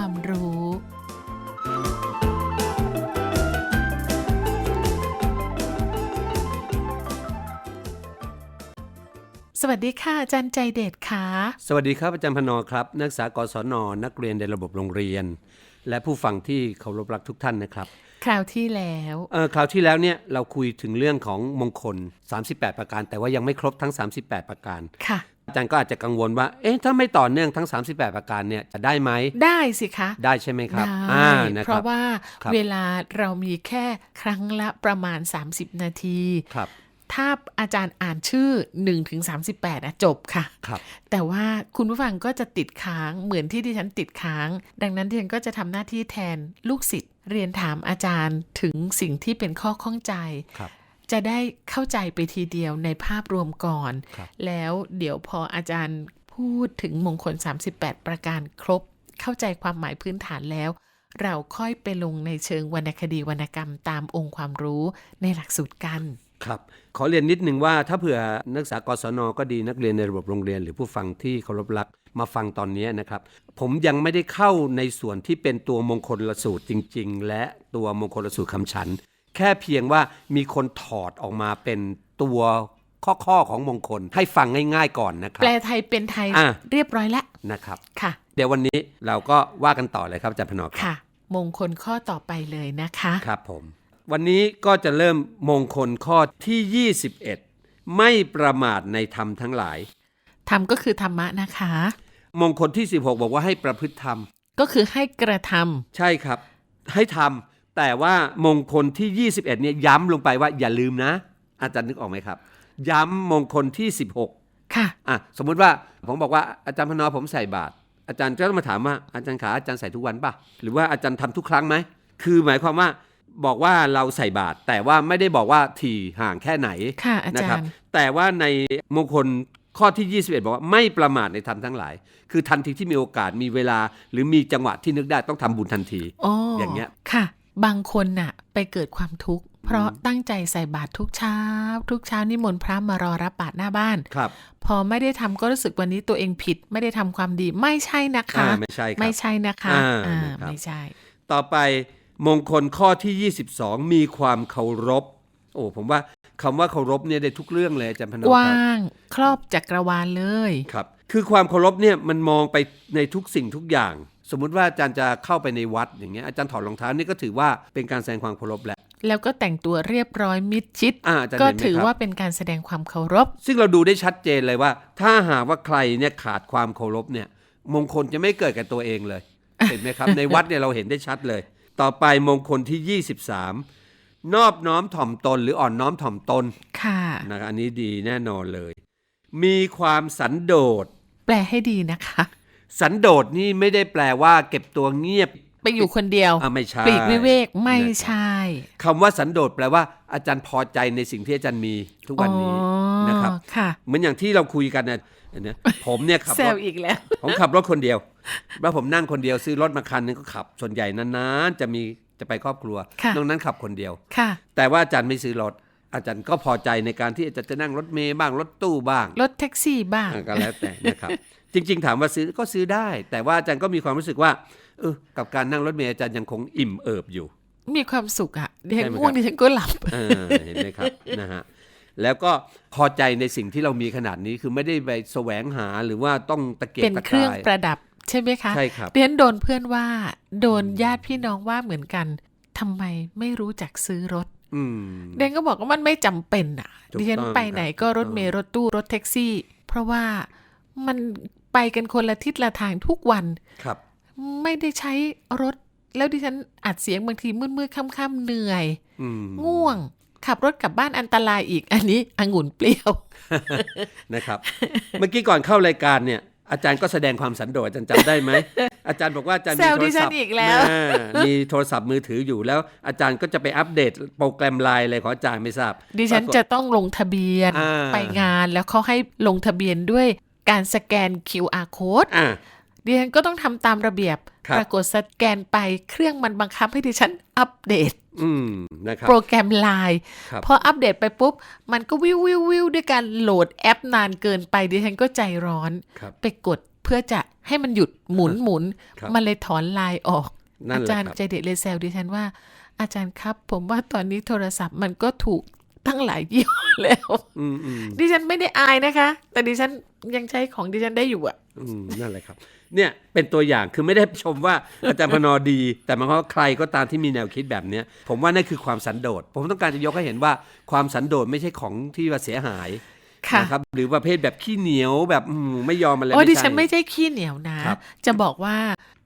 ความรู้ สวัสดีค่ะอาจารย์ใจเด็ดค่ะ สวัสดีครับอาจารย์พนอครับ นักศึกษากศนนักเรียนในระบบโรงเรียน และผู้ฟังที่เคารพรักทุกท่านนะครับคราวที่แล้วเอ่อคราวที่แล้วเนี่ยเราคุยถึงเรื่องของมงคล 38 ประการ แต่ว่ายังไม่ครบทั้ง 38 ประการค่ะ อาจารย์ก็อาจจะกังวลว่า เอ๊ะ ถ้าไม่ต่อเนื่องทั้ง 38 ประการเนี่ย จะได้ไหม ได้สิคะ ได้ใช่ไหมครับได้อ่านะเพครัราะบว่าครับเวลาเรามีแค่ครั้งละประมาณ 30 นาที ครับถ้าอาจารย์อ่านชื่อ1ถึง38อะจบค่ะครับ แต่ว่าคุณผู้ฟังก็จะติดค้างเหมือนที่ดิฉันติดค้าง ดังนั้นดิฉันก็จะทำหน้าที่แทนลูกศิษย์เรียนถามอาจารย์ถึงสิ่งที่เป็นข้อข้องใจครับ จะได้เข้าใจไปทีเดียวในภาพรวมก่อนครับแล้วเดี๋ยวพออาจารย์พูดถึงมงคล 38 ประการครบ เข้าใจความหมายพื้นฐานแล้ว เราค่อยไปลงในเชิงวรรณคดีวรรณกรรมตามองค์ความรู้ในหลักสูตรกันครับขอเรียนนิดนึงว่าถ้าเผื่อนักศึกษากศนก็ดีนักเรียนในระบบโรงเรียน หรือผู้ฟังที่เคารพรักมาฟังตอนนี้นะครับ ผมยังไม่ได้เข้าในส่วนที่เป็นตัวมงคลละสูตรจริง ๆ และตัวมงคลละสูตรคำฉัน แค่เพียงว่ามีคนถอดออกมาเป็นตัวข้อๆของมงคลให้ฟังง่ายๆก่อนนะครัแปลบไทยเป็นไทยอะเรียบร้อยแล้วนะครับค่ะ เดี๋ยววันนี้เราก็ว่ากันต่อเลยครับอาจารย์พนอกครับค่ะ มงคลข้อต่อไปเลยนะคะครับผม วันนี้ก็จะเริ่มมงคลข้อที่ 21 ไม่ประมาทในธรรมทั้งหลายทำก็คือธรรมะนะคะ มงคลที่ 16 บอกว่าให้ประพฤติธรรม ก็คือให้กระทำใช่ครับ ให้ทำ แต่ว่ามงคลที่ 21เนี่ยย้ำลงไปว่าอย่าลืมนะ อาจารย์นึกออกไหมครับ ย้ำมงคลที่ 16 ค่ะอะสมมุติว่าผมบอกว่าอาจารย์พนอผมใส่บาตรอาจารย์ก็ต้องมาถามว่าอาจารย์ขาอาจารย์ใส่ทุกวันป่ะหรือว่าอาจารย์ทำทุกครั้งไหมคือหมายความว่าบอกว่าเราใส่บาตรแต่ว่าไม่ได้บอกว่าถี่ห่างแค่ไหนค่ะอานะจาครับรย์แต่ว่าในมงคลข้อที่ 21 บอกว่าไม่ประมาทในธรรมทั้งหลาย คือทันทีที่มีโอกาสมีเวลา หรือมีจังหวะที่นึกได้ต้องทำบุญทันทีอ๋อออย่างเงี้ยค่ะ บางคนน่ะไปเกิดความทุกข์เพราะตั้งใจใส่บาตรทุกเช้า ทุกเช้านิมนต์พระมารอรับบาตรหน้าบ้านครับ พอไม่ได้ทำก็รู้สึกวันนี้ตัวเองผิด ไม่ได้ทำความดีไม่ใช่นะคะอ่าไม่ใช่ครับไม่ใช่นะคะอ่าอ่านะครับไม่ใช่ ต่อไปมงคลข้อที่ 22 มีความเคารพ โอ้ผมว่าคำว่าเคารพเนี่ยได้ทุกเรื่องเลยอาจารย์พนมกคว้ารับงครอบจักรวาลเลยครับ คือความเคารพเนี่ยมันมองไปในทุกสิ่งทุกอย่าง สมมุติว่าอาจารย์จะเข้าไปในวัดอย่างเงี้ยอาจารย์ถอดรองเท้านี่ก็ถือว่าเป็นการแสดงความเคารพแหละแล้วก็แต่งตัวเรียบร้อยมิดชิดอ่าอาจารย์ก็เห็นไหมถือครับว่าเป็นการแสดงความเคารพ ซึ่งเราดูได้ชัดเจนเลยว่า ถ้าหากว่าใครเนี่ยขาดความเคารพเนี่ย มงคลจะไม่เกิดกับตัวเองเลย เห็นไหมครับ ในวัดเนี่ยเราเห็นได้ชัดเลย ต่อไปมงคลที่ 23 นอบน้อมถ่อมตนหรืออ่อนน้อมถ่อมตน ค่ะนะครับอันนี้ดีแน่นอนเลย มีความสันโดษ แปลให้ดีนะคะ สันโดษนี่ไม่ได้แปลว่า เก็บตัวเงียบไปอยู่คนเดียวอะไม่ใช่ปลีกวิเวกไม่นะครับใช่คำว่าสันโดษแปลว่า อาจารย์พอใจในสิ่งที่อาจารย์มีทุกวันนี้อ๋อนะครับค่ะเหมือนอย่างที่เราคุยกันนะเห็นไหมผมเนี่ยขับแซรวถอีกแล้วผมขับรถคนเดียวแล้วผมนั่งคนเดียวซื้อรถมาคันนึงก็ขับ ส่วนใหญ่นานๆจะมีจะไปครอบครัวค่ะนอกนั้นขับคนเดียวค่ะ แต่ว่าอาจารย์ไม่ซื้อรถอาจารย์ก็พอใจในการที่อาจารย์จะนั่งรถเมย์บ้างรถตู้บ้าง รถแท็กซี่บ้างอะก็แล้วแต่นะครับ จริง ๆ ถามว่าซื้อก็ซื้อได้ แต่ว่าอาจารย์ก็มีความรู้สึกว่า เออ กับการนั่งรถเมย์อาจารย์ยังคงอิ่มเอิบอยู่ มีความสุขอะดิฉันใช่ไหมครับง่วงดิฉันก็หลับเออเห็นไหมครับนะฮะแล้วก็พอใจในสิ่งที่เรามีขนาดนี้คือไม่ได้ไปแสวงหาหรือว่าต้องตะเกียเป็กนตะเคการื่องยประดับใช่ไหมคะใช่ครับดิฉันโดนเพื่อนว่า โดนญาติพี่น้องว่าเหมือนกันทำไมไม่รู้จักซื้อรถอืมเดนก็บอกว่ามันไม่จำเป็นอะถูกดิฉันต้องไปไหนก็ครับรถเมล์รถตู้รถแท็กซี่ เพราะว่ามัน ไปกันคนละทิศละทางทุกวันครับ ไม่ได้ใช้รถ แล้วดิฉันอัดเสียงบางทีมืดๆค่ำๆเหนื่อยอืมง่วง ขับรถกลับบ้านอันตรายอีก อันนี้องุ่นเปรี้ยวนะครับ เมื่อกี้ก่อนเข้ารายการเนี่ยอาจารย์ก็แสดงความสันโดษอาจารย์จำได้ไหม อาจารย์บอกว่าอาจารย์แซมีวโทดิรฉัศันพท์อีกแล้วอ่ามีโทรศัพท์มือถืออยู่แล้ว อาจารย์ก็จะไปอัปเดตโปรแกรมไลน์อะไรของอาจารย์ไม่ทราบ ดิฉันจะต้องลงทะเบียนอ่าไปงานแล้วเขาให้ลงทะเบียนด้วย การสแกน QR code อ่า ดิฉันก็ต้องทำตามระเบียบ ครับ ปรากฏสแกนไปเครื่องมันบังคับให้ดิฉันอัปเดต อืมนะครับ โปรแกรมไลน์ครับ พออัปเดตไปปุ๊บ มันก็วิววิววิวด้วยการโหลดแอปนานเกินไปดิฉันก็ใจร้อน ครับ ไปกดเพื่อจะให้มันหยุดหมุนหมุน ครับ มันเลยถอนลายออก นั่นอาแหละจารย์ครับ ใจเด็ดเลยแซวดิฉันว่า อาจารย์ครับ ผมว่าตอนนี้โทรศัพท์มันก็ถูก ตั้งหลายยี่ห้อแล้วอืมอืมดิฉันไม่ได้อายนะคะ แต่ดิฉันยังใช้ของดิฉันได้อยู่อะอืมนั่นแหละครับ เนี่ยเป็นตัวอย่างคือไม่ได้ชมว่าอาจารย์พนอดี แต่หมันก็ใครก็ตามที่มีแนวคิดแบบเนี้ย ผมว่านั่นคือความสันโดษผมต้องการจะยกให้เห็นว่าความสันโดษไม่ใช่ของที่ว่าเสียหายค่ะนะครับหรือประเภทแบบขี้เหนียวแบบอืมไม่ยอมอะไรโอ้ดิใช่ฉันไม่ใช่ขี้เหนียวนะครับจะบอกว่า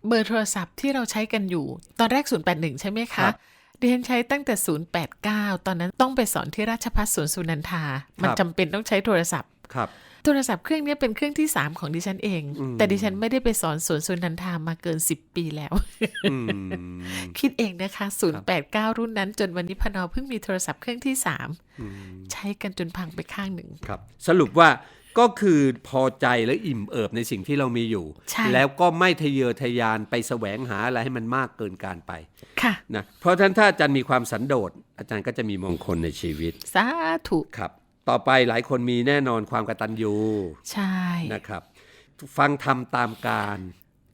เบอร์โทรศัพท์ที่เราใช้กันอยู่ ตอนแรก 081 ใช่ไหมครัคะบ ดิฉันใช้ตั้งแต่ 089 ตอนนั้นต้องไปสอนที่ราชพัฒสวนสุนันทา มันครับจำเป็นต้องใช้โทรศัพท์ครับโทรศัพท์เครื่องนี้เป็นเครื่องที่ 3 ของดิฉันเองอืมแต่ดิฉันไม่ได้ไปสอนสวนสุนันทามาเกิน 10 ปีแล้วอืมคิดเองนะคะ 089 รุ่นนั้นจนวันนี้พนอเพิ่งมีโทรศัพท์เครื่องที่ 3 ใช้กันจนพังไปข้างหนึ่งครับ สรุปว่า ก็คือพอใจและอิ่มเอิบในสิ่งที่เรามีอยู่ใช่แล้วก็ไม่ทะเยอทะยานไปแสวงหาอะไรให้มันมากเกินการไปค่ะนะเพราะฉะนั้นถ้าอาจารย์มีความสันโดษ อาจารย์ก็จะมีมงคลในชีวิต สาธุครับ ต่อไปหลายคนมีแน่นอนความกตัญญูใช่นะครับ ฟังธรรมตามการ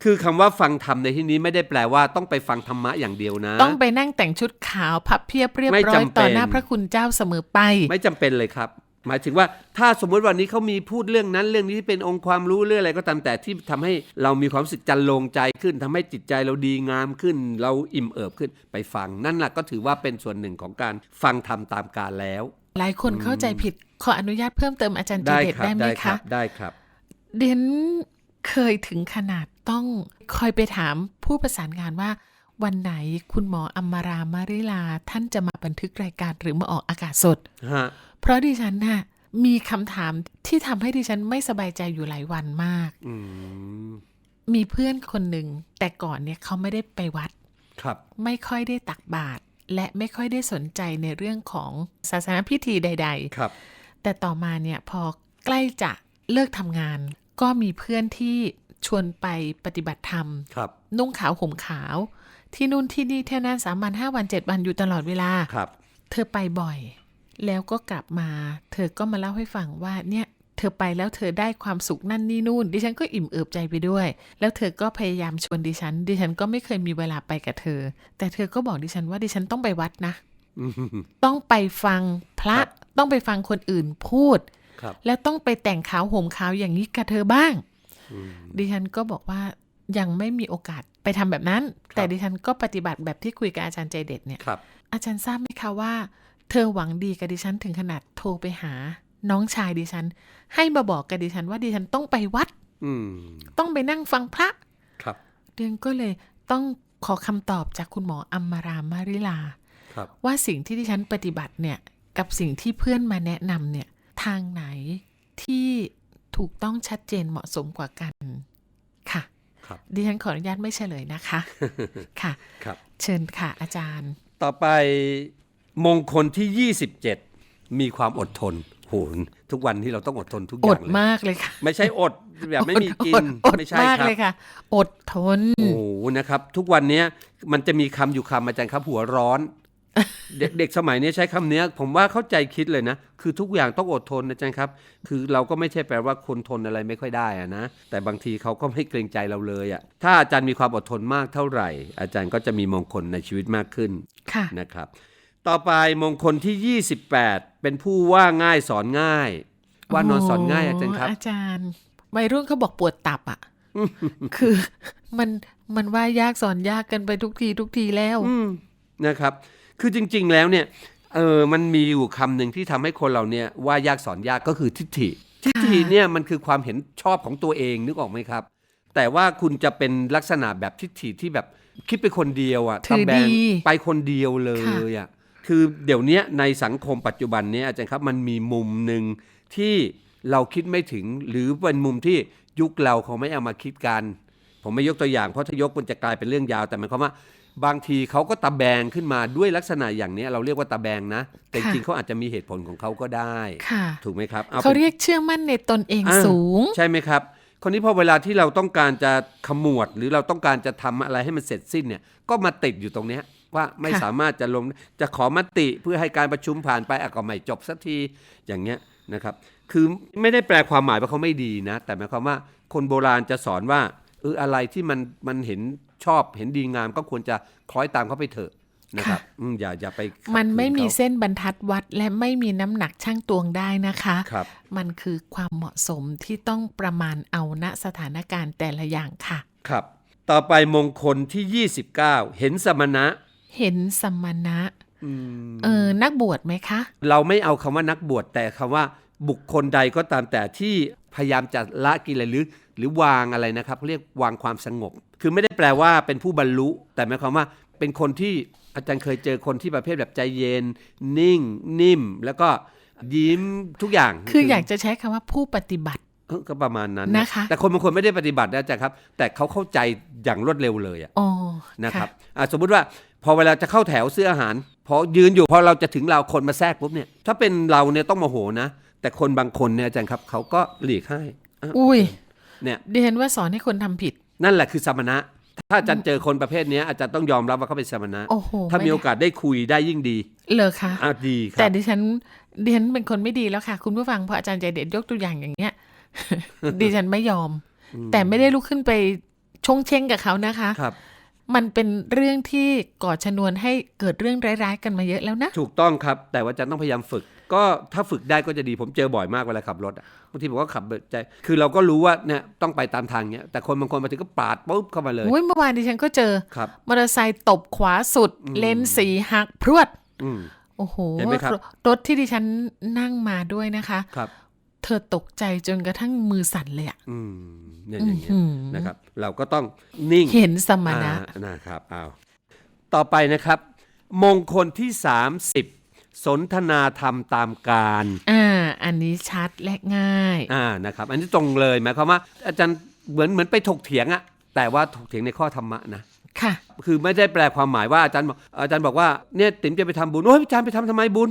คือคำว่าฟังธรรมในที่นี้ไม่ได้แปลว่าต้องไปฟังธรรมะอย่างเดียวนะ ต้องไปนั่งแต่งชุดขาวพับเพียบเรียบไม่ร้อยจำเป็นต่อหน้าพระคุณเจ้าเสมอไป ไม่จำเป็นเลยครับ หมายถึงว่าถ้าสมมุติวันนี้เขามีพูดเรื่องนั้นเรื่องนี้ที่เป็นองค์ความรู้เรื่องอะไรก็ตามแต่ที่ทำให้เรามีความรู้สึกจันลงใจขึ้นทำให้จิตใจเราดีงามขึ้น เราอิ่มเอิบขึ้นไปฟังนั่นแหละก็ถือว่าเป็นส่วนหนึ่งของการฟังธรรมตามการแล้ว หลายคนเข้าใจผิดขออนุญาตเพิ่มเติมอาจารย์เจได้เด็ดครับได้ไหมได้ครัคะบได้ครับเดนเคยถึงขนาดต้องคอยไปถามผู้ประสานงานว่าวันไหนคุณหมออัมมารามาริลาท่านจะมาบันทึกรายการหรือมาออกอากาศสดฮะ เพราะดิฉันน่ะมีคำถามที่ทำให้ดิฉันไม่สบายใจอยู่หลายวันมากอืมมีเพื่อนคนหนึ่งแต่ก่อนเนี่ยเขาไม่ได้ไปวัด ครับ ไม่ค่อยได้ตักบาตรและไม่ค่อยได้สนใจในเรื่องของศาสนาพิธีใดครับๆแต่ต่อมาเนี่ยพอใกล้จะเลิกทำงาน ก็มีเพื่อนที่ชวนไปปฏิบัติธรรม ครับ นุ่งขาวห่มขาว ที่นู่นที่นี่เท่านั้นสามวันห้าวันเจ็ดวันอยู่ตลอดเวลาครับ เธอไปบ่อย แล้วก็กลับมา เธอก็มาเล่าให้ฟังว่าเนี่ยเธอไปแล้วเธอได้ความสุขนั่นนี่นู่น ดิฉันก็อิ่มเอิบใจไปด้วย แล้วเธอก็พยายามชวนดิฉัน ดิฉันก็ไม่เคยมีเวลาไปกับเธอ แต่เธอก็บอกดิฉันว่าดิฉันต้องไปวัดนะอืมต้องไปฟังพระครับต้องไปฟังคนอื่นพูดครับแล้วต้องไปแต่งขาวห่มขาวอย่างนี้กับเธอบ้างอืมดิฉันก็บอกว่ายังไม่มีโอกาสไปทำแบบนั้นครับแต่ดิฉันก็ปฏิบัติแบบที่คุยกับอาจารย์ใจเด็ดเนี่ยครับอาจารย์ทราบไหมคะว่า เธอหวังดีกับดิฉันถึงขนาดโทรไปหา น้องชายดิฉัน ให้มาบอกกับดิฉันว่าดิฉันต้องไปวัดอืมต้องไปนั่งฟังพระ ครับ เดือนก็เลยต้องขอคำตอบจากคุณหมออัมมารามาริลาครับว่าสิ่งที่ดิฉันปฏิบัติเนี่ย กับสิ่งที่เพื่อนมาแนะนำเนี่ย ทางไหนที่ถูกต้องชัดเจนเหมาะสมกว่ากัน ค่ะครับดิฉันขออนุญาตไม่เฉลยนะคะ ค่ะครับเชิญค่ะอาจารย์ ต่อไป มงคลที่ 27 มีความอดทนโหทุกวันที่เราต้องอดทนทุกออดย่างเลยมากเลยค่ะ ไม่ใช่อดแบบไม่มีกิอนดอดไม่ใช่มากครับเลยค่ะ อดทนโอ้โหนะครับ ทุกวันเนี้ยมันจะมีคำอยู่คำอาจารย์ครับหัวร้อน เด็กเด็กสมัยนี้ใช้คำเนี้ยผมว่าเข้าใจคิดเลยนะ คือทุกอย่างต้องอดทนนะอาจารย์ครับ คือเราก็ไม่ใช่แปลว่าคนทนอะไรไม่ค่อยได้อะนะ แต่บางทีเขาก็ไม่เกรงใจเราเลยอะถ้าอาจารย์มีความอดทนมากเท่าไหร่ อาจารย์ก็จะมีมงคลในชีวิตมากขึ้นค่ะนะครับ ต่อไปมงคลที่ 28 เป็นผู้ว่าง่ายสอนง่าย ว่านอนสอนง่ายอาจารย์ครับ อาจารย์วัยรุ่นเขาบอกปวดตับอะคือมันมันว่ายากสอนยากกันไปทุกทีทุกทีแล้วอืมนะครับ คือจริง ๆ แล้วเนี่ยเออมันมีอยู่คำหนึ่งที่ทำให้คนเราเนี่ยว่ายากสอนยากก็คือทิฏฐิ ทิฏฐิเนี่ยมันคือความเห็นชอบของตัวเองนึกออกไหมครับ แต่ว่าคุณจะเป็นลักษณะแบบทิฏฐิที่แบบคิดไปคนเดียวอะถือตะแบงดีไปคนเดียวเลยอะ คือเดี๋ยวเนี้ยในสังคมปัจจุบันเนี้ยอาจารย์ครับมันมีมุมหนึ่งที่เราคิดไม่ถึงหรือเป็นมุมที่ยุคเราเขาไม่เอามาคิดกัน ผมไม่ยกตัวอย่างเพราะถ้ายกมันจะกลายเป็นเรื่องยาวแต่หมายความว่า บางทีเขาก็ตะแบงขึ้นมาด้วยลักษณะอย่างเนี้ยเราเรียกว่าตะแบงนะ แต่จค่ะริงๆเขาอาจจะมีเหตุผลของเขาก็ได้ค่ะถูกไหมครับเขาป็นเรียกเชื่อมั่นในตนเองอ่าสูง ใช่ไหมครับคนนี้พอเวลาที่เราต้องการจะขมวด หรือเราต้องการจะทำอะไรให้มันเสร็จสิ้นเนี่ยก็มาติดอยู่ตรงเนี้ย ว่าไม่ค่ะสามารถจะลงจะขอมติเพื่อให้การประชุมผ่านไปอะก็ไม่จบสักทีอย่างเงี้ยนะครับ คือไม่ได้แปลความหมายว่าเขาไม่ดีนะ แต่หมายความว่าคนโบราณจะสอนว่าเอออะไรที่มันมันเห็นชอบเห็นดีงามก็ควรจะคล้อยตามเขาไปเถอะนะครับอืมอย่าอย่าไปขัดมันไม่ขืมีเขาเส้นบรรทัดวัดและไม่มีน้ำหนักช่างตวงได้นะคะครับมันคือความเหมาะสมที่ต้องประมาณเอาณสถานการณ์แต่ละอย่างค่ะ ครับ ต่อไปมงคลที่ 29 เห็นสมณะ เห็นสมณะอืมเออนักบวชไหมคะ เราไม่เอาคำว่านักบวชแต่คำว่าบุคคลใดก็ตามแต่ที่พยายามจะละกิเลสหรือหรือวางอะไรนะครับเรียกวางความสงบ คือไม่ได้แปลว่าเป็นผู้บรรลุ แต่หมายความว่าเป็นคนที่อาจารย์เคยเจอคนที่ประเภทแบบใจเย็น นิ่ง นิ่ม แล้วก็ยิ้มทุกอย่าง คืออยากจะใช้คำว่าผู้ปฏิบัติเออก็ประมาณนั้นนะคะแต่คนบางคนไม่ได้ปฏิบัตินะอาจารย์ครับ แต่เขาเข้าใจอย่างรวดเร็วเลยอะอ๋อนะครับอะสมมุติว่า พอเวลาจะเข้าแถวซื้ออาหารพอยืนอยู่พอเราจะถึงเราคนมาแทรกปุ๊บเนี่ยถ้าเป็นเราเนี่ยต้องโมโหนะ แต่คนบางคนเนี่ยอาจารย์ครับเขาก็หลีกให้อะอุ้ยเนี่ยดิฉันว่าสอนให้คนทำผิด นั่นแหละคือสมณะ ถ้าอาจารย์เจอคนประเภทเนี้ยอาจารย์ต้องยอมรับว่าเขาเป็นสมณะโอ้โหถ้ามีไได้โอกาสได้คุยได้ยิ่งดีเลอคะอะดีคแต่รับดิฉันดิฉันเป็นคนไม่ดีแล้วค่ะ คุณผู้ฟังพออาจารย์ใจเด็ดยกตัวอย่างอย่างเงี้ยดิฉันไม่ยอม แต่ไม่ได้ลุกขึ้นไปชงเชงกับเขานะคะครับ มันเป็นเรื่องที่ก่อชนวนให้เกิดเรื่องร้ายๆกันมาเยอะแล้วนะ ถูกต้องครับ แต่ว่าอาจารย์ต้องพยายามฝึก ก็ถ้าฝึกได้ก็จะดีผมเจอบ่อยมากเวลาขับรถอะบางทีผมก็ขับแบบใจ คือเราก็รู้ว่าเนี่ยต้องไปตามทางเนี้ยแต่คนบางคนมาถึงก็ปาดปุ๊บเข้ามาเลยโอ้ยเมื่อวานดิฉันก็เจอครับมอเตอร์ไซค์ตบขวาสุด เลนสีหักพรวดอืมโอ้โหเห็นไหมครับรถที่ดิฉันนั่งมาด้วยนะคะครับ เธอตกใจจนกระทั่งมือสั่นเลยอะอืมเนี่ยอย่างเงี้ยอื้อหือนะครับ เราก็ต้องนิ่งเห็นสมณะอ่านะครับเอาต่อไปนะครับ มงคลที่ 30 สนทนาธรรมตามการอ่าอันนี้ชัดและง่ายอ่านะครับ อันนี้ตรงเลยหมายความว่า อาจารย์เหมือนเหมือนไปถกเถียงอะแต่ว่าถกเถียงในข้อธรรมะนะค่ะ คือไม่ได้แปลความหมายว่าอาจารย์บอกอาจารย์บอกว่าเนี่ยติ๋มจะไปทำบุญโอ้ยอาจารย์ไปทำทำไมบุญ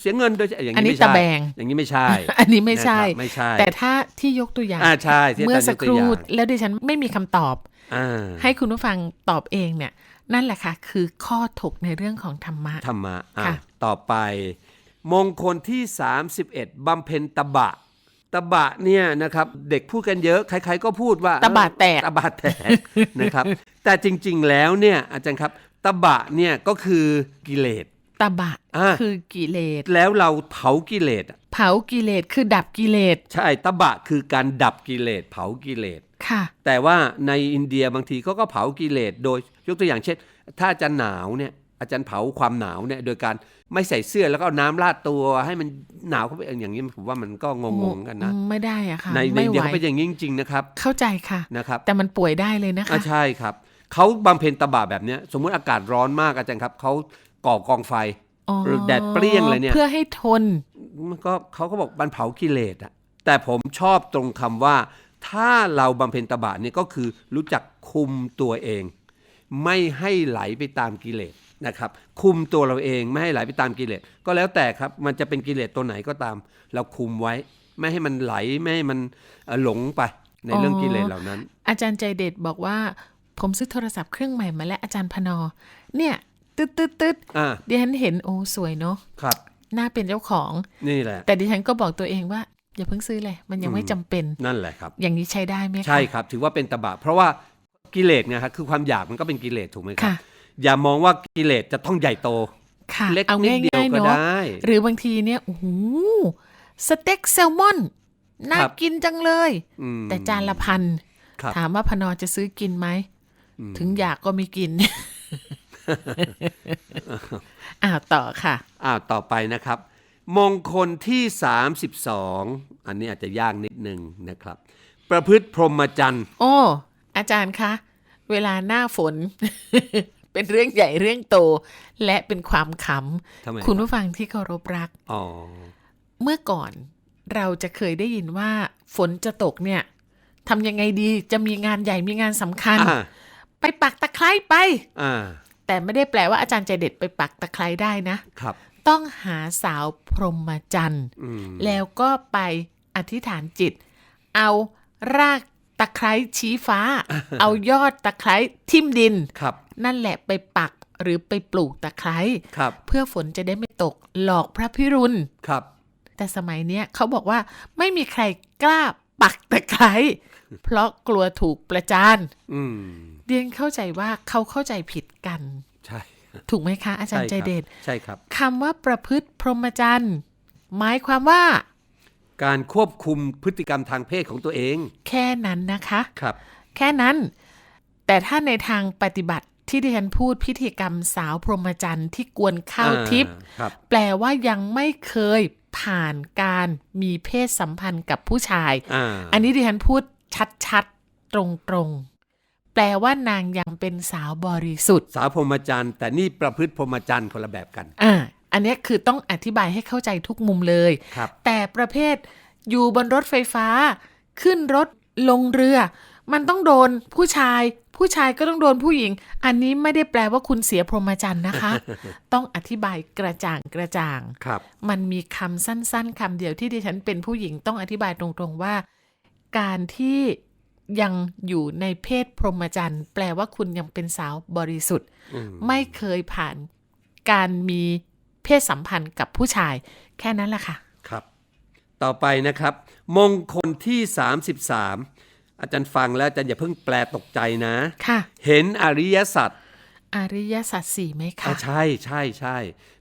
เสียเงินโดยอย่างอันนี้นี้ไม่ใช่ตะแบงอย่างนี้ไม่ใช่ อันนี้ไม่ใช่นะครับไม่ใช่ แต่ถ้าที่ยกตัวอย่างอ่าใช่ที่าเมื่อจารย์สัยกกคตัวรู่อย่างแล้วดิฉันไม่มีคำตอบอ่าให้คุณผู้ฟังตอบเองเนี่ย นั่นแหละค่ะ คือข้อถกในเรื่องของธรรมะธรรมะอะค่ะต่อไป มงคลที่ 31บำเพ็ญตบะตบะเนี่ยนะครับเด็กพูดกันเยอะใครๆก็พูดว่าตบะแตกตบะแตกนะครับ แต่จริงๆแล้วเนี่ยอาจารย์ครับตบะเนี่ยก็คือกิเลส ตบะอ่าคือกิเลสแล้วเราเผากิเลสอะเผากิเลสคือดับกิเลสใช่ตบะคือการดับกิเลสเผากิเลส ค่ะ แต่ว่าในอินเดียบางทีเขาก็เผากิเลสโดยยกตัวอย่างเช่น ถ้าอาจารย์หนาวเนี่ยอาจารย์เผาความหนาวเนี่ยโดยการไม่ใส่เสื้อแล้วก็เอาน้ำราดตัวให้มันหนาวเข้าไปอย่างนี้ผมว่ามันก็งงๆกันนะ ไม่ได้อะค่ะในในไม่อินไหเดีวยเขาเป็นอย่างนี้จริงๆนะครับเข้าใจค่ะ นะครับ แต่มันป่วยได้เลยนะคะ อะใช่ครับเขาบำเพ็ญตบะแบบเนี้ยสมมุติอากาศร้อนมากอาจารย์ครับเขา ก่อกองไฟอ๋อแดดเปรี้ยงเลยเนี่ย เพื่อให้ทน มันก็เขาก็บอกมันเผากิเลสอะแต่ผมชอบตรงคำว่า ถ้าเราบำเพ็ญตบะเนี่ยก็คือรู้จักคุมตัวเอง ไม่ให้ไหลไปตามกิเลสนะครับคุมตัวเราเองไม่ให้ไหลไปตามกิเลสก็แล้วแต่ครับมันจะเป็นกิเลสตัวไหนก็ตาม เราคุมไว้ ไม่ให้มันไหลไม่ให้มันเอ่อหลงไปในเรื่องอ๋อกิเลสเหล่านั้น อาจารย์ใจเด็ดบอกว่า ผมซื้อโทรศัพท์เครื่องใหม่มาแล้วอาจารย์พนอ เนี่ย ตึ๊ดตึ๊ดตึ๊ดอ่าดิฉันเห็นโอ้สวยเนาะครับ น่าเป็นเจ้าของ นี่แหละ แต่ดิฉันก็บอกตัวเองว่า อย่าเพิ่งซื้อเลย มันยังไม่จำเป็นนั่นแหละครับ อย่างนี้ใช้ได้ไหมคะใช่ครับ ถือว่าเป็นตบะ เพราะว่ากิเลสเนี่ยครับคือความอยากมันก็เป็นกิเลสถูกไหมครัค่ะอย่ามองว่ากิเลสจะต้องใหญ่โตค่ะเล็กเอานิดเดียวง่ายๆก็เนาะได้หรือบางทีเนี่ยโอ้โหสเต็กแซลมอนน่าครับกินจังเลยอืมแต่จานละพันครับถามว่าพนอจะซื้อกินไหม ถึงอยากก็ไม่กิน อ้าวต่อค่ะอ่าต่อไปนะครับ มงคลที่ 32 อันนี้อาจจะยากนิดนึงนะครับ ประพฤติพรหมจรรย์ โอ้ อาจารย์คะเวลาหน้าฝน เป็นเรื่องใหญ่เรื่องโต และเป็นความขทำไมำคุณรับผู้ฟังที่เคารพรักอ๋อเมื่อก่อนเราจะเคยได้ยินว่าฝนจะตกเนี่ยทำยังไงดีจะมีงานใหญ่มีงานสำคัญอ่าไปปักตะไคร้ไปอ่า แต่ไม่ได้แปลว่าอาจารย์ใจเด็ดไปปักตะไคร้ได้นะครับ ต้องหาสาวพรหมจรรย์อืมแล้วก็ไปอธิษฐานจิต เอารากตะไคร้ชี้ฟ้า เอายอดตะไคร้ทิ่มดินครับ นั่นแหละไปปักหรือไปปลูกตะไคร้ครับเพื่อฝนจะได้ไม่ตกหลอกพระพิรุณครับ แต่สมัยเนี้ยเขาบอกว่าไม่มีใครกล้าปักตะไคร้เพราะกลัวถูกประจานอืม เดียนเข้าใจว่าเขาเข้าใจผิดกัน ใช่ ถูกไหมคะ อาจารย์ใจใช่ครับเด็ดใช่ครับคำว่าประพฤติพรหมจรรย์หมายความว่า การควบคุมพฤติกรรมทางเพศของตัวเอง แค่นั้นนะคะครับ แค่นั้น แต่ถ้าในทางปฏิบัติที่ดิฉันพูดพิธีกรรมสาวพรหมจรรย์ที่กวนข้าวทิพย์อ่าครับแปลว่ายังไม่เคยผ่านการมีเพศสัมพันธ์กับผู้ชายอ่าอันนี้ดิฉันพูดชัดๆ ตรงๆ แปลว่านางยังเป็นสาวบริสุทธิ์ สาวพรหมจรรย์ แต่นี่ประพฤติพรหมจรรย์คนละแบบกัน อ่า อันเนี้ยคือต้องอธิบายให้เข้าใจทุกมุมเลย ครับ แต่ประเภทอยู่บนรถไฟฟ้า ขึ้นรถลงเรือ มันต้องโดนผู้ชาย ผู้ชายก็ต้องโดนผู้หญิง อันนี้ไม่ได้แปลว่าคุณเสียพรหมจรรย์นะคะ ต้องอธิบายกระจ่างกระจ่าง ครับ มันมีคำสั้นๆคำเดียวที่ดิฉันเป็นผู้หญิงต้องอธิบายตรงๆว่า การที่ ยังอยู่ในเพศพรหมจรรย์ แปลว่าคุณยังเป็นสาวบริสุทธิ์อืมไม่เคยผ่านการมีเพศสัมพันธ์กับผู้ชาย แค่นั้นแหละค่ะ ครับ ต่อไปนะครับ มงคลที่ 33 อาจารย์ฟังแล้วอาจารย์อย่าเพิ่งแปลตกใจนะ ค่ะ เห็นอริยสัจ อริยสัจสี่ไหมอะคะใช่ใช่ใช่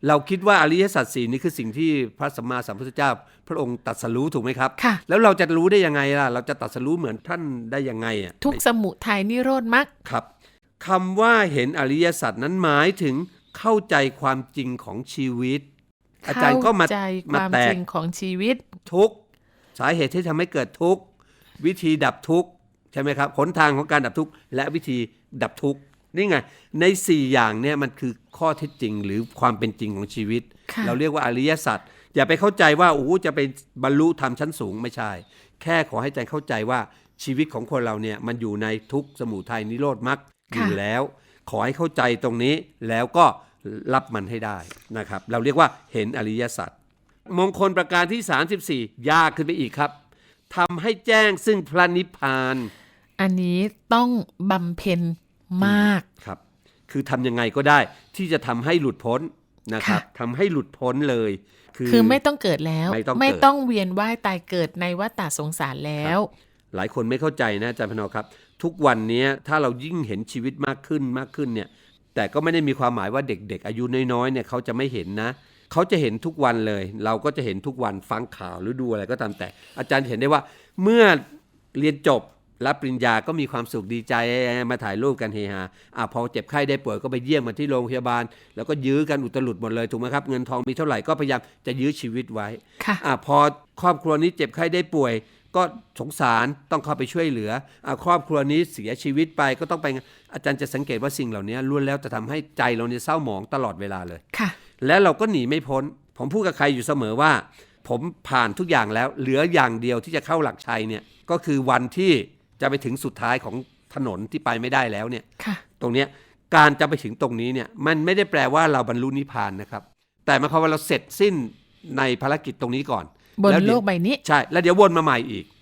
เราคิดว่าอริยสัจสี่นี่คือสิ่งที่พระสัมมาสัมพุทธเจ้า พระองค์ตรัสรู้ถูกไหมครับค่ะแล้วเราจะรู้ได้ยังไงล่ะ เราจะตรัสรู้เหมือนท่านได้ยังไงอะทุกสมุทัยนิโรธมรรคครับคำว่าเห็นอริยสัจนั้นหมายถึงเข้าใจความจริงของชีวิต อาจารย์ก็มาเข้ใจคมาวามแตจกริงของชีวิต ทุกข์สาเหตุที่ทำให้เกิดทุกข์วิธีดับทุกข์ใช่ไหมครับหนทางของการดับทุกข์และวิธีดับทุกข์ นี่ไง ใน 4 อย่างเนี่ยมันคือข้อเท็จจริง หรือความเป็นจริงของชีวิตค่ะเราเรียกว่าอริยสัจอย่าไปเข้าใจว่าโอ้โหจะไปบรรลุธรรมชั้นสูงไม่ใช่ แค่ขอให้ใจเข้าใจว่าชีวิตของคนเราเนี่ยมันอยู่ในทุกข์สมุทัยนิโรธมรรคอยู่แล้ว ขอให้เข้าใจตรงนี้แล้วก็รับมันให้ได้นะครับ เราเรียกว่าเห็นอริยสัจมงคลประการที่ 34 ยากขึ้นไปอีกครับทำให้แจ้งซึ่งพระนิพพาน อันนี้ต้องบำเพ็ญ มากครับ คือทำยังไงก็ได้ที่จะทำให้หลุดพ้นนะครับค่ะทำให้หลุดพ้นเลย คือคือไม่ต้องเกิดแล้ว ไม่ต้องเกิดไม่ต้องเวียนว่ายตายเกิดในวัฏฏะสงสารแล้ว หลายคนไม่เข้าใจนะอาจารย์พนอครับ ทุกวันนี้ถ้าเรายิ่งเห็นชีวิตมากขึ้นมากขึ้นเนี่ย แต่ก็ไม่ได้มีความหมายว่าเด็ก ๆ อายุน้อยๆเนี่ยเขาจะไม่เห็นนะเขาจะเห็นทุกวันเลย เราก็จะเห็นทุกวันฟังข่าวหรือดูอะไรก็ตามแต่ อาจารย์เห็นได้ว่าเมื่อเรียนจบ รับปริญญาก็มีความสุขดีใจมาถ่ายรูปกันเฮฮาอะพอเจ็บไข้ได้ป่วยก็ไปเยี่ยมมาที่โรงพยาบาล แล้วก็ยื้อกันอุตลุดหมดเลยถูกไหมครับ เงินทองมีเท่าไหร่ก็พยายามจะยื้อชีวิตไว้ค่ะอะพอครอบครัวนี้เจ็บไข้ได้ป่วย ก็สงสารต้องเข้าไปช่วยเหลืออะครอบครัวนี้เสียชีวิตไปก็ต้องไปอาจารย์จะสังเกตว่าสิ่งเหล่านี้ล้วนแล้วจะทำให้ใจเราเนี่ยเศร้าหมองตลอดเวลาเลยค่ะ และเราก็หนีไม่พ้น ผมพูดกับใครอยู่เสมอว่า ผมผ่านทุกอย่างแล้วเหลืออย่างเดียวที่จะเข้าหลักชัยเนี่ยก็คือวันที่ จะไปถึงสุดท้ายของถนนที่ไปไม่ได้แล้วเนี่ยค่ะตรงเนี้ยการจะไปถึงตรงนี้เนี่ยมันไม่ได้แปลว่าเราบรรลุนิพพานนะครับ แต่หมายความว่าเราเสร็จสิ้นในภารกิจตรงนี้ก่อนบนแล้วโลเดี๋ยวกใบนี้ใช่ แล้วเดี๋ยววนมาใหม่อีกอ๋อ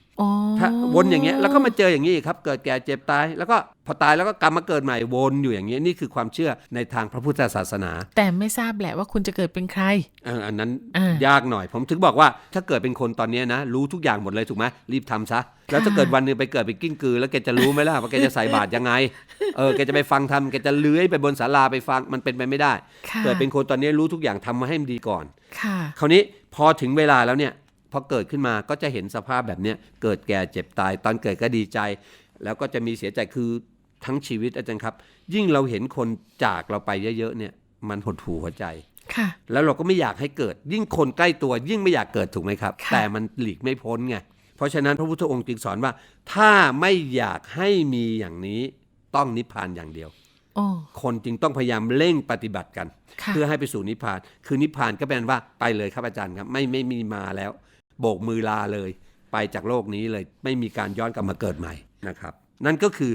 ถ้าวนอย่างเงี้ยแล้วก็มาเจออย่างนี้อีกครับ เกิดแก่เจ็บตาย แล้วก็พอตายแล้วก็กลับมาเกิดใหม่วนอยู่อย่างเงี้ยนี่คือความเชื่อในทางพระพุทธศาสนา แต่ไม่ทราบแหละว่าคุณจะเกิดเป็นใครเอออันนั้นอ่ายยากหน่อย ผมถึงบอกว่าถ้าเกิดเป็นคนตอนเนี้ยนะ รู้ทุกอย่างหมดเลยถูกไหมรีบทำซะแล้วถ้าเกิดวันหนึงไปเกิดเป็นกิ้งกือ แล้วแกจะรู้ไหมล่ะว่าแกจะใส่บาตรยังไงเออแกจะไปฟังทำแกจะเลื้อยไปบนศาลาไปฟังมันเป็นไปไม่ได้ค่ะเกิดเป็นคนตอนนี้รู้ทุกอย่างทำมาให้มันดีก่อนค่ะคราวนี้พอถึงเวลาแล้วเนี่ย พอเกิดขึ้นมาก็จะเห็นสภาพแบบเนี้ยเกิดแก่เจ็บตาย ตอนเกิดก็ดีใจ แล้วก็จะมีเสียใจคือทั้งชีวิตอาจารย์ครับ ยิ่งเราเห็นคนจากเราไปเยอะๆเนี่ย มันหดหู่หัวใจค่ะแล้วเราก็ไม่อยากให้เกิด ยิ่งคนใกล้ตัว ยิ่งไม่อยากเกิดถูกไหมครับค่ะแต่มันหลีกไม่พ้นไงเพราะฉะนั้นพระพุทธองค์จึงสอนว่า ถ้าไม่อยากให้มีอย่างนี้ต้องนิพพานอย่างเดียวโอ้คนจึงต้องพยายามเร่งปฏิบัติกันค่ะเพื่อให้ไปสู่นิพพาน คือนิพพานก็เป็นว่าไปเลยครับอาจารย์ครับ ไม่ไม่มีมาแล้ว โบกมือลาเลย ไปจากโลกนี้เลยไม่มีการย้อนกลับมาเกิดใหม่นะครับ นั่นก็คือ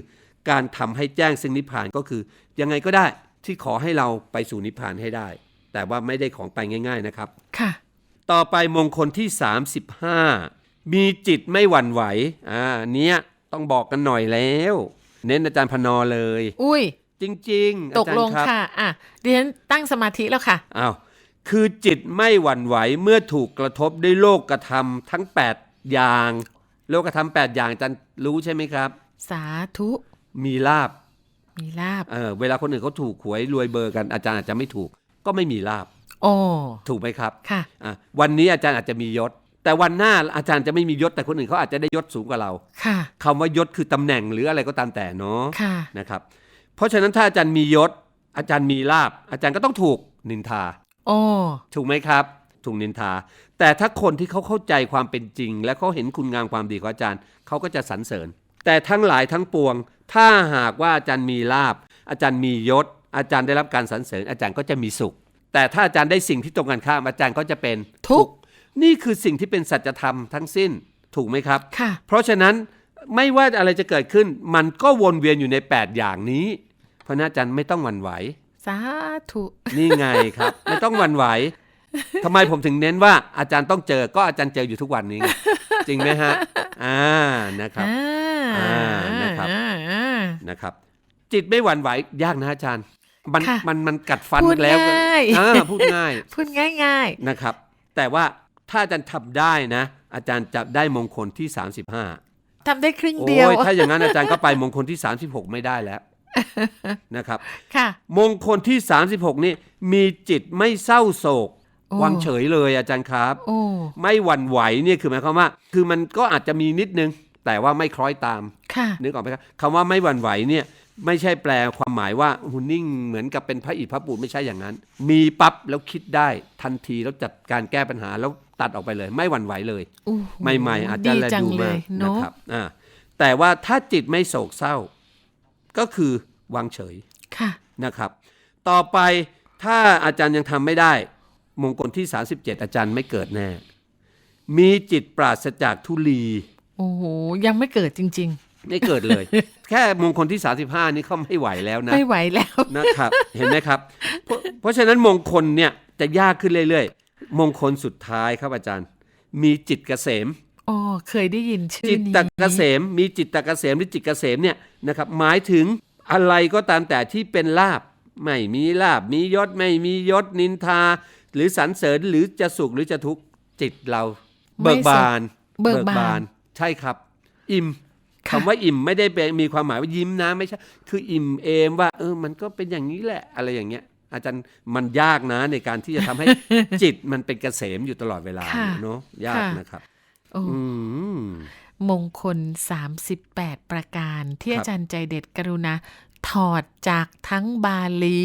การทำให้แจ้งซึ่งนิพพานก็คือ ยังไงก็ได้ที่ขอให้เราไปสู่นิพพานให้ได้ แต่ว่าไม่ได้ของไปง่าย ๆนะครับค่ะ ต่อไปมงคลที่ 35 มีจิตไม่หวั่นไหวอ่าเนี้ยต้องบอกกันหน่อยแล้ว เน้นอาจารย์พนอเลย อุ้ยจริง ๆตอากจารลย์งครับค่ะอะดิฉันตั้งสมาธิแล้วค่ะอ้าว คือจิตไม่หวั่นไหวเมื่อถูกกระทบด้วยโลกกระทำทั้ง 8 อย่าง โลกกระทำ8อย่างอาจารย์รู้ใช่ไหมครับ สาธุมีลาบมีลาบเออเวลาคนอื่นเขาถูกหวยรวยเบอร์กันอาจารย์อาจจะไม่ถูก ก็ไม่มีลาบโอ้ถูกไหมครับค่ะอะวันนี้อาจารย์อาจจะมียศ แต่วันหน้าอาจารย์จะไม่มียศแต่คนอื่นเขาอาจจะได้ยศสูงกว่าเราค่ะคำว่ายศคือตำแหน่งหรืออะไรก็ตามแต่เนาะค่ะนะครับ เพราะฉะนั้นถ้าอาจารย์มียศ อาจารย์มีลาบ อาจารย์ก็ต้องถูกนินทา โอ้ถูกไหมครับถูกนินทา แต่ถ้าคนที่เขาเข้าใจความเป็นจริง และเขาเห็นคุณงามความดีของอาจารย์เขาก็จะสรรเสริญ แต่ทั้งหลายทั้งปวง ถ้าหากว่าอาจารย์มีลาบ อาจารย์มียศ อาจารย์ได้รับการสรรเสริญ อาจารย์ก็จะมีสุข แต่ถ้าอาจารย์ได้สิ่งที่ตรงกันข้ามอาจารย์ก็จะเป็นทุกข์นี่คือสิ่งที่เป็นสัจธรรมทั้งสิ้นถูกไหมครับค่ะเพราะฉะนั้นไม่ว่าอะไรจะเกิดขึ้น มันก็วนเวียนอยู่ใน 8 อย่างนี้ เพราะฉะนั้นอาจารย์ไม่ต้องหวั่นไหว สาธุ นี่ไงครับ ไม่ต้องหวั่นไหวทำไมผมถึงเน้นว่าอาจารย์ต้องเจอก็อาจารย์เจออยู่ทุกวันนี้ไงจริงไหมฮะ อ่านะครับอ่าอ่านะครับอ่าอ่านะครับ จิตไม่หวั่นไหวยากนะอาจารย์ มันค่ะมันมันกัดฟันพูดแล้วก็ง่ายอ่าพูดง่าย พูดง่ายนะครับ แต่ว่าถ้าอาจารย์ทำได้นะ อาจารย์จะได้มงคลที่ 35ๆทำได้ครึ่งโอ้เดียวยถ้าอย่างนั้นอาจารย์ก็ไปมงคลที่ 36 ไม่ได้แล้ว นะครับ ค่ะ มงคลที่ 36 นี่มีจิตไม่เศร้าโศกโอ้วางเฉยเลยอาจารย์ครับโอ้ไม่หวั่นไหวเนี่ยคือหมายความว่า คือมันก็อาจจะมีนิดนึง แต่ว่าไม่คล้อยตามค่ะนึกออกไหมครับคำว่าไม่หวั่นไหวเนี่ยไม่ใช่แปลความหมายว่าหุ่นนิ่งเหมือนกับเป็นพระอิฐพระปูนไม่ใช่อย่างนั้น มีปั๊บแล้วคิดได้ทันทีแล้วจัดการแก้ปัญหาแล้วตัดออกไปเลย ไม่หวั่นไหวเลยอู้หูใหม่ๆอาจจะดีแลจังดูเลมายกเนนะอะครับอ่าแต่ว่าถ้าจิตไม่โศกเศร้า ก็คือวางเฉยค่ะนะครับ ต่อไปถ้าอาจารย์ยังทำไม่ได้ มงคลที่ 37 อาจารย์ไม่เกิดแน่ มีจิตปราศจากทุลี โอ้โห ยังไม่เกิดจริงไม่เกิดเลย แค่มงคลที่ 35 นี่เขาไม่ไหวแล้วๆนะ ไม่ไหวแล้วนะครับ เห็นไหมครับเพราะเพราะฉะนั้นมงคลเนี่ยจะยากขึ้นเรื่อยๆ มงคลสุดท้ายครับอาจารย์ มีจิตเกษม อ๋อเคยได้ยินชื่อจิตนี้ตะเกษมมีจิตตะเกษมหรือจิตเกษมเนี่ยนะครับหมายถึงอะไรก็ตามแต่ที่เป็นลาบไม่มีลาบมียศไม่มียศนินทา หรือสรรเสริญหรือจะสุขหรือจะทุกข์จิตเราไม่เบิกบานเบิกบาน ใช่ครับ อิ่มค่ะคำว่าอิ่มไม่ได้เป็นมีความหมายว่ายิ้มนะไม่ใช่ คืออิ่มเอมว่า เออ มันก็เป็นอย่างนี้แหละ อะไรอย่างเงี้ย อาจารย์มันยากนะในการที่จะทำให้จิตมันเป็นเกษมอยู่ตลอดเวลาค่ะเนาะยากค่ะนะครับ โอ้อืมมงคล 38 ประการ ที่ครับอาจารย์ใจเด็ดกรุณาถอดจากทั้งบาลี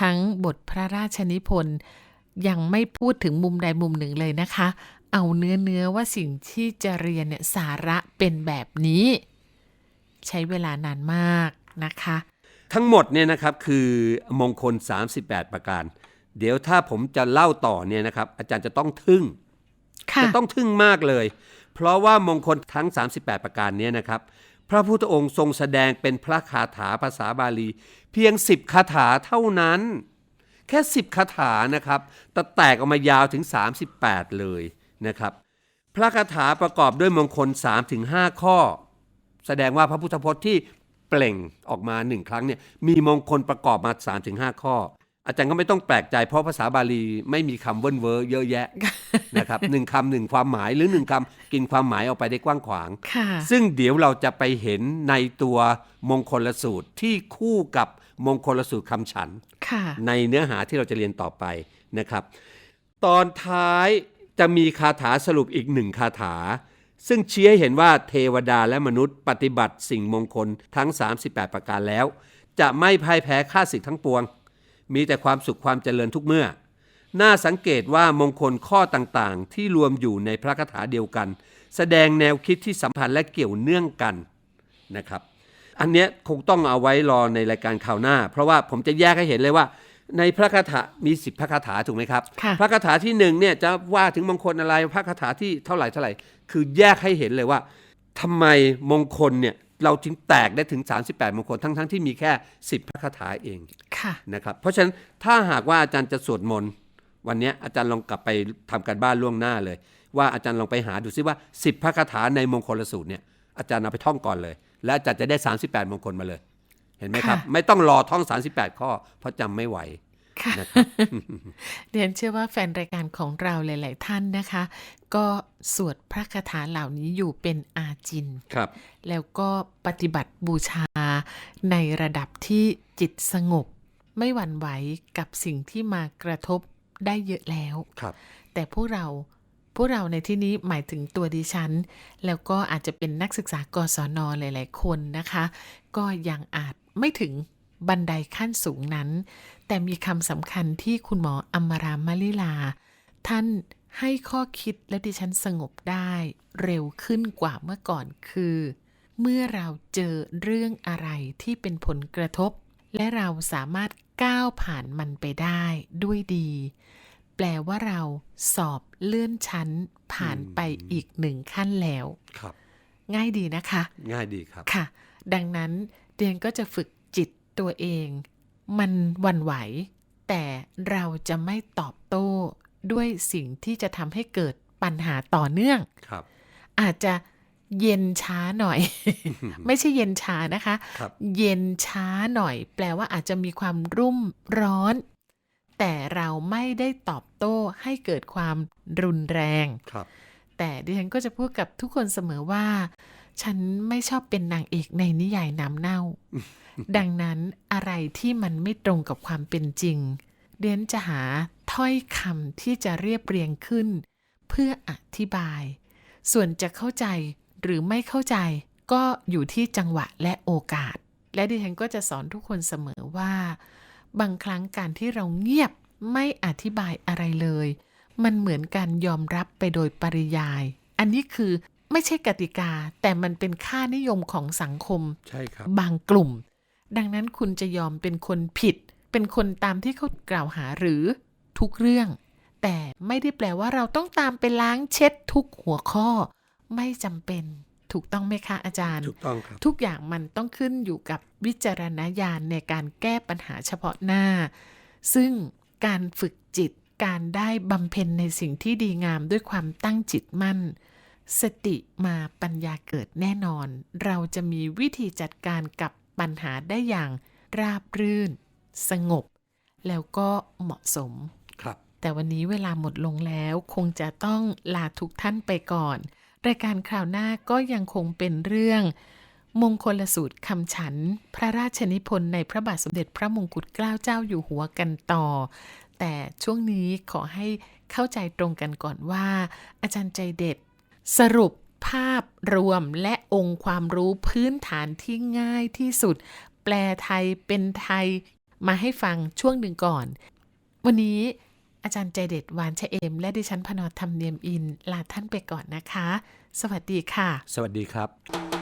ทั้งบทพระราชนิพนธ์ยังไม่พูดถึงมุมใดมุมหนึ่งเลยนะคะ เอาเนื้อเนื้อว่าสิ่งที่จะเรียนเนี่ยสาระเป็นแบบนี้ ใช้เวลานานมากนะคะ ทั้งหมดเนี่ยนะครับคือมงคล 38 ประการ เดี๋ยวถ้าผมจะเล่าต่อเนี่ยนะครับ อาจารย์จะต้องทึ่งค่ะ จะต้องทึ่งมากเลย เพราะว่ามงคลทั้ง 38 ประการนี้นะครับ พระพุทธองค์ทรงแสดงเป็นพระคาถาภาษาบาลี เพียง 10 คาถาเท่านั้น แค่ 10 คาถานะครับแต่แตกออกมายาวถึง 38 เลยนะครับ พระคาถาประกอบด้วยมงคล 3-5 ข้อ แสดงว่าพระพุทธพจน์ที่เปล่งออกมาหนึ่งครั้งเนี่ยมีมงคลประกอบมา 3-5 ข้อ อาจารย์ก็ไม่ต้องแปลกใจเพราะภาษาบาลีไม่มีคำเวิ้นเวอเยอะแยะนะครับหนึ่งคำหนึ่งความหมายหรือหนึ่งคำกินความหมายออกไปได้กว้างขวางค่ะซึ่งเดี๋ยวเราจะไปเห็นในตัวมงคลสูตรที่คู่กับมงคลสูตรคำฉันค่ะในเนื้อหาที่เราจะเรียนต่อไปนะครับ ตอนท้ายจะมีคาถาสรุปอีกหนึ่งคาถา ซึ่งชี้ให้เห็นว่าเทวดาและมนุษย์ปฏิบัติสิ่งมงคลทั้ง 38 ประการแล้ว จะไม่พ่ายแพ้ข้าศึกทั้งปวง มีแต่ความสุขความเจริญทุกเมื่อ น่าสังเกตว่ามงคลข้อต่างๆ ที่รวมอยู่ในพระคาถาเดียวกัน แสดงแนวคิดที่สัมพันธ์และเกี่ยวเนื่องกันนะครับ อันเนี้ยคงต้องเอาไว้รอในรายการข่าวหน้า เพราะว่าผมจะแยกให้เห็นเลยว่า ในพระคาถามีสิบพระคาถาถูกไหมครับค่ะพระคาถาที่หนึ่งเนี่ยจะว่าถึงมงคลอะไรพระคาถาที่เท่าไหร่เท่าไหร่ คือแยกให้เห็นเลยว่าทำไมมงคลเนี่ย เราถึงแตกได้ถึง 38 มงคลทั้งๆที่มีแค่ 10 พระคาถาเองค่ะนะครับ เพราะฉะนั้นถ้าหากว่าอาจารย์จะสวดมนต์วันเนี้ยอาจารย์ลองกลับไปทำการบ้านล่วงหน้าเลย ว่าอาจารย์ลองไปหาดูซิว่า 10 พระคาถาในมงคลสูตรเนี่ยอาจารย์เอาไปท่องก่อนเลย และอาจารย์จะได้ 38 มงคลมาเลย เห็นไหมครับค่ะไม่ต้องรอท่อง 38 ข้อ เพราะจำไม่ไหว ค่ะนะครับเรียนเชื่อว่าแฟนรายการของเราหลาย ๆ ท่านนะคะ ก็สวดพระคาถาเหล่านี้อยู่เป็นอาจินครับ แล้วก็ปฏิบัติบูชาในระดับที่จิตสงบ ไม่หวั่นไหวกับสิ่งที่มากระทบได้เยอะแล้วครับ แต่พวกเราพวกเราในที่นี้หมายถึงตัวดิฉัน แล้วก็อาจจะเป็นนักศึกษากศนหลาย ๆ คนนะคะ ก็ยังอาจไม่ถึง บันไดขั้นสูงนั้น แต่มีคำสำคัญที่คุณหมออมรามลิลา ท่านให้ข้อคิดและดิฉันสงบได้เร็วขึ้นกว่าเมื่อก่อนคือ เมื่อเราเจอเรื่องอะไรที่เป็นผลกระทบ และเราสามารถก้าวผ่านมันไปได้ด้วยดี แปลว่าเราสอบเลื่อนชั้นผ่านไปอีกหนึ่งขั้นแล้ว ครับ ง่ายดีนะคะ ง่ายดีครับ ค่ะ ดังนั้นเดียนก็จะฝึกจิ ตตัวเอง มันหวันไหว แต่เราจะไม่ตอบโต้ด้วยสิ่งที่จะทำให้เกิดปัญหาต่อเนื่องครับ อาจจะเย็นช้าหน่อย ไม่ใช่เย็นช้านะคะครับเย็นช้าหน่อย แปลว่าอาจจะมีความรุ่มร้อน แต่เราไม่ได้ตอบโต้ให้เกิดความรุนแรงครับแต่ดิฉันก็จะพูดกับทุกคนเสมอว่า ฉันไม่ชอบเป็นนางเอกในนิยายน้ำเน่า ดังนั้นอะไรที่มันไม่ตรงกับความเป็นจริง เดียนจะหาถ้อยคำที่จะเรียบเรียงขึ้น เพื่ออธิบาย ส่วนจะเข้าใจหรือไม่เข้าใจก็อยู่ที่จังหวะและโอกาส และดิฉันก็จะสอนทุกคนเสมอว่า บางครั้งการที่เราเงียบไม่อธิบายอะไรเลย มันเหมือนการยอมรับไปโดยปริยาย อันนี้คือ ไม่ใช่กติกา แต่มันเป็นค่านิยมของสังคมใช่ครับบางกลุ่ม ดังนั้นคุณจะยอมเป็นคนผิด เป็นคนตามที่เขากล่าวหาหรือทุกเรื่อง แต่ไม่ได้แปลว่าเราต้องตามไปล้างเช็ดทุกหัวข้อ ไม่จำเป็นถูกต้องไหมคะอาจารย์ ถูกต้องครับ ทุกอย่างมันต้องขึ้นอยู่กับวิจารณญาณในการแก้ปัญหาเฉพาะหน้า ซึ่งการฝึกจิต การได้บำเพ็ญในสิ่งที่ดีงามด้วยความตั้งจิตมั่น สติมาปัญญาเกิดแน่นอน เราจะมีวิธีจัดการกับปัญหาได้อย่างราบรื่น สงบ แล้วก็เหมาะสม ครับ แต่วันนี้เวลาหมดลงแล้วคงจะต้องลาทุกท่านไปก่อน รายการคราวหน้าก็ยังคงเป็นเรื่อง มงคลสูตรคำฉัน พระราชนิพนธ์ในพระบาทสมเด็จพระมงกุฎเกล้าเจ้าอยู่หัวกันต่อ แต่ช่วงนี้ขอให้เข้าใจตรงกันก่อนว่า อาจารย์ใจเด็ด สรุปภาพรวมและองค์ความรู้พื้นฐานที่ง่ายที่สุด แปลไทยเป็นไทยมาให้ฟังช่วงหนึ่งก่อน วันนี้อาจารย์ใจเด็ดวานชะเอม และดิฉันพนอธรรมเนียมอิน ลาท่านไปก่อนนะคะ สวัสดีค่ะ สวัสดีครับ